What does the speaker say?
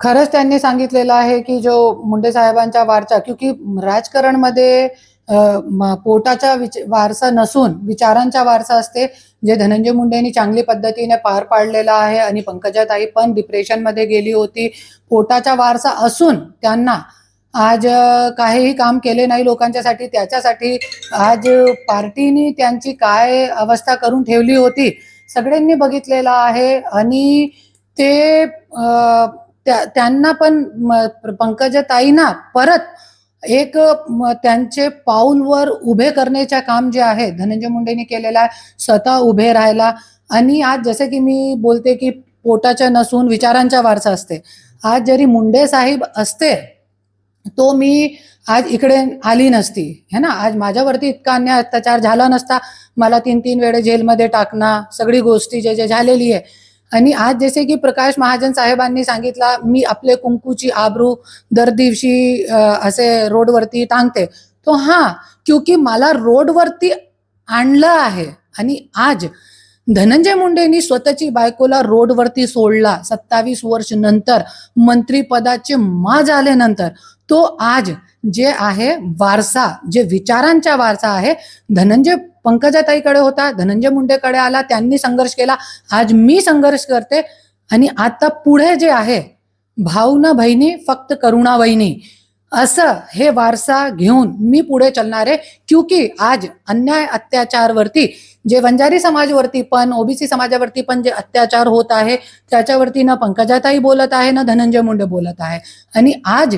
खरंच त्यांनी सांगितलेलं आहे की जो मुंडे साहेबांच्या वारसा क्योंकि राजकारणमध्ये पोटाचा विच वारसा नसून विचारांचा वारसा असते जे धनंजय मुंडेंनी चांगली पद्धतीने पार पाडलेला आहे आणि पंकजाताई पण डिप्रेशनमध्ये गेली होती. पोटाचा वारसा असून त्यांना आज काहीही काम केले नाही लोकांच्यासाठी त्याच्यासाठी आज पार्टीनी त्यांची काय अवस्था करून ठेवली होती सगळ्यांनी बघितलेलं आहे. आणि ते आ, त्यांना पण पंकजा पंकजाताईंना परत एक त्यांचे पाऊलवर उभे करण्याचे काम जे आहे धनंजय मुंडेंनी केलेलं आहे स्वतः उभे राहायला. आणि आज जसे की मी बोलते की पोटाच्या नसून विचारांचा वारसा असते. आज जरी मुंडे साहेब असते तो मी आज इकडे आली नसती. है ना? आज माझ्यावरती इतका अन्याय अत्याचार झाला नसता. मला तीन तीन वेळे जेलमध्ये टाकणं सगळी गोष्टी जे जे झालेली आहे. आणि आज जसे की प्रकाश महाजन साहेबांनी सांगितला मी आपले कुंकूची आबरू दर दिवशी असे रोडवरती टांगते. तो हा क्योंकि मला रोडवरती आणलं आहे. आणि आज धनंजय मुंडेंनी स्वतःची बायकोला रोडवरती सोडला सत्तावीस वर्ष नंतर मंत्रीपदाचे मा झाल्यानंतर तो आज जे आहे वारसा जे विचारांचा वारसा आहे धनंजय पंकजाताईकडे होता धनंजय मुंडेकडे आला त्यांनी संघर्ष केला. आज मी संघर्ष करते आणि आता पुढे जे आहे भाऊ ना बहिणी फक्त करुणा बहिणी असं हे वारसा घेऊन मी पुढे चालणार आहे क्योंकि आज अन्याय अत्याचारवरती जे वंजारी समाजवरती पण ओबीसी समाजावरती पण जे अत्याचार होत आहे त्याच्यावरती ना पंकजाताई बोलत आहे ना धनंजय मुंडे बोलत आहे. आणि आज